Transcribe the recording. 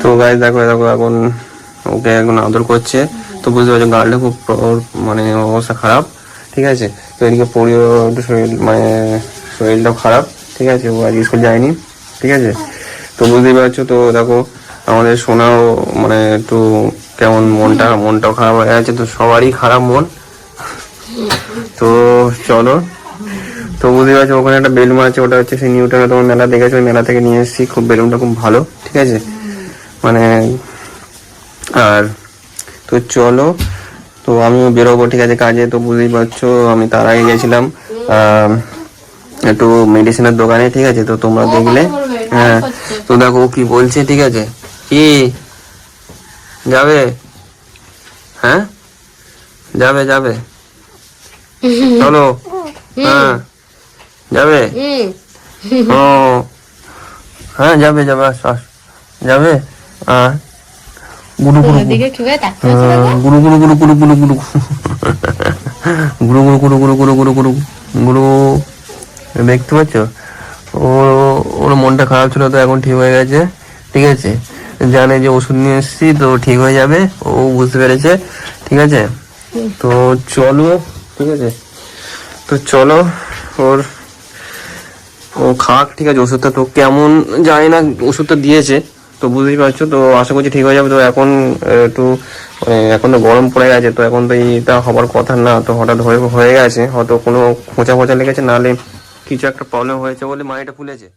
তো গাছ দেখো দেখো, এখন ওকে এখন আদর করছে। তো বুঝতে পারছ গার্লটা খুব মানে অবস্থা খারাপ, ঠিক আছে? তো এদিকে পড়িও একটু শরীর মানে শরীরটাও খারাপ, ঠিক আছে? ও আজ স্কুল যায়নি, ঠিক আছে? তো বুঝতেই পারছ, তো দেখো, আমাদের সোনাও মানে একটু কেমন মনটা, মনটাও খারাপ হয়ে আছে তো সবারই খারাপ মন। তো চলো। তো বুঝতে পারছ, ওখানে একটা বেলুন আছে, ওটা হচ্ছে সেই নিউটনে তোমার মেলা দেখেছ, ওই মেলা থেকে নিয়ে এসেছি, খুব বেলুনটা খুব ভালো, ঠিক আছে? মানে আর তো চলো তো আমিও বেরোবো ঠিক আছে কাজে তো বুঝতেই পারছ আমি তার আগে গেছিলাম একটু মেডিসিনের দোকানে ঠিক আছে তো তোমরা দেখলে হ্যাঁ তো দেখো কি বলছে ঠিক আছে কি? যাবে? হ্যাঁ? যাবে যাবে। চলো হ্যাঁ যাবে? ও হ্যাঁ যাবে যাবে আস যাবে? গুরু গুরু? গুরু গুরু গুরু গুরু গুরু গুরু গুরু গুরু গুরু গুরু গুরু গুরু গুরু গুরু দেখতে পাচ্ছ ও ওর মনটা খারাপ ছিল তো এখন ঠিক হয়ে গেছে ঠিক আছে জানে যে ওষুধ নিয়ে এসেছি তো ঠিক হয়ে যাবে ও বুঝতে পেরেছে ঠিক আছে তো চলো ঠিক আছে তো চলো ওর ও খাক ঠিক আছে ওষুধটা তো কেমন জানি না ওষুধটা দিয়েছে তো বুঝতেই পারছ, তো আশা করছি ঠিক হয়ে যাবে। তো এখন একটু এখন তো গরম পড়ে গেছে, তো এখন তো এটা হবার কথা না, তো হঠাৎ হয়ে হয়ে গেছে। হয়তো কোনো খোঁচা ফোঁচা লেগেছে, নাহলে কিছু একটা প্রবলেম হয়েছে বলে মাড়িটা ফুলেছে।